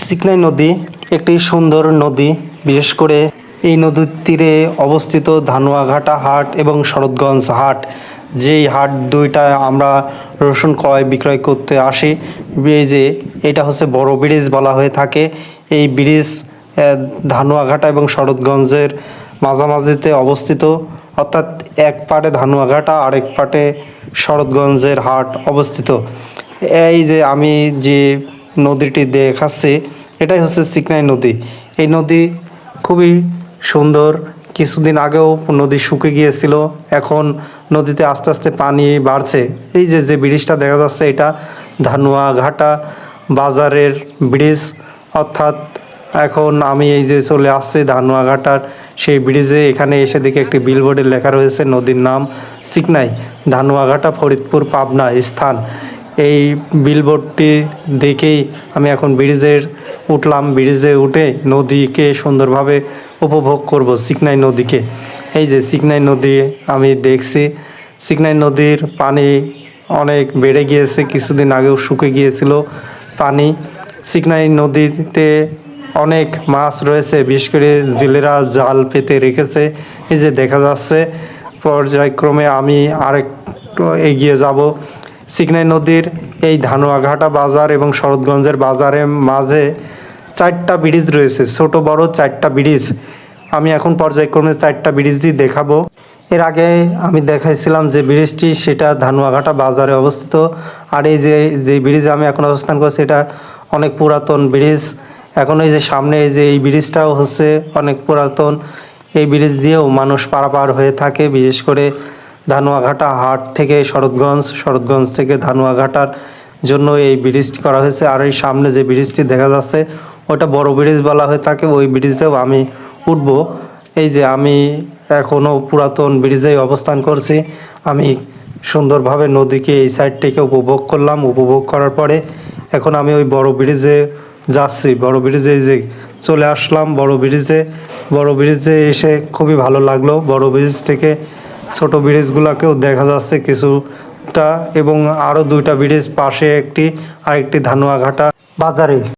সিকনাই নদী, একটি সুন্দর নদী, বিশেষ করে এই নদীর তীরে অবস্থিত ধানুয়াঘাটা হাট এবং শরৎগঞ্জ হাট। যেই হাট দুইটা আমরা রসুন ক্রয় বিক্রয় করতে আসি। এই যে এটা হচ্ছে বড় ব্রিজ বলা হয়ে থাকে। এই ব্রিজ ধানুয়াঘাটা এবং শরৎগঞ্জের মাঝামাঝিতে অবস্থিত। অর্থাৎ এক পাটে ধানুয়াঘাটা, আরেক পাটে শরৎগঞ্জের হাট অবস্থিত। এই যে আমি যে নদীটি দেখাচ্ছে। এটাই হচ্ছে চিকনাই নদী। এই নদী খুবই সুন্দর। কিছুদিন আগেও নদী শুকে গিয়েছিল। এখন নদীতে আস্তে আস্তে পানি বাড়ছে। এই যে যে ব্রিজটা দেখা যাচ্ছে, এটা ধানুয়া ঘাটা বাজারের ব্রিজ। অর্থাৎ এখন আমি এই যে চলে আসছি ধানুয়াঘাটার সেই ব্রিজে। এখানে এসে দেখি একটি বিলবোর্ডে লেখা রয়েছে নদীর নাম সিকনাই। ধানুয়াঘাটা, ফরিদপুর, পাবনা স্থান। এই বিলবোর্ডটি দেখেই আমি এখন ব্রিজের উঠলাম। ব্রিজে উঠে নদীকে সুন্দরভাবে উপভোগ করব সিকনাই নদীকে। এই যে সিকনাই নদী আমি দেখছি। সিকনাই নদীর পানি অনেক বেড়ে গিয়েছে, কিছুদিন আগেও শুকে গিয়েছিল পানি। সিকনাই নদীতে অনেক মাছ রয়েছে, বিশেষ করে জেলেরা জাল পেতে রেখেছে। এই যে দেখা যাচ্ছে, পর্যায়ক্রমে আমি আরেকটু এগিয়ে যাব। সিকনাই নদীর এই ধানুয়াঘাটা বাজার এবং শরৎগঞ্জের বাজারের মাঝে চারটা ব্রিজ রয়েছে, ছোট, বড় চারটা ব্রিজ। আমি এখন পর্যায়ক্রমে চারটা ব্রিজই দেখাবো। এর আগে আমি দেখাইছিলাম যে ব্রিজটি সেটা ধানুয়াঘাটা বাজারে অবস্থিত। আর এই যে যে ব্রিজে আমি এখন অবস্থান করছি, এটা অনেক পুরাতন ব্রিজ। এখন এই যে সামনে এই যে এই ব্রিজটাও হচ্ছে অনেক পুরাতন। এই ব্রিজ দিয়েও মানুষ পারাপার হয়ে থাকে, বিশেষ করে ধানুয়াঘাটা হাট থেকে শরৎগঞ্জ শরৎগঞ্জ থেকে ধানুয়াঘাটার জন্য এই ব্রিজটি করা হয়েছে। আর এই সামনে যে ব্রিজটি দেখা যাচ্ছে ওটা বড় ব্রিজ বলা হয়ে থাকে। ওই ব্রিজেও আমি উঠব। এই যে আমি এখনও পুরাতন ব্রিজেই অবস্থান করছি। আমি সুন্দরভাবে নদীকে এই সাইড থেকে উপভোগ করলাম। উপভোগ করার পরে এখন আমি ওই বড় ব্রিজে যাচ্ছি। বড় ব্রিজে যে চলে আসলাম। বড় ব্রিজে বড় ব্রিজে এসে খুবই ভালো লাগল। বড় ব্রিজ থেকে ছোট ব্রিজগুলোকেও দেখা যাচ্ছে কিছুটা এবং আরও দুইটা ব্রিজ পাশে একটি আরেকটি ধানুয়াঘাটা বাজারে।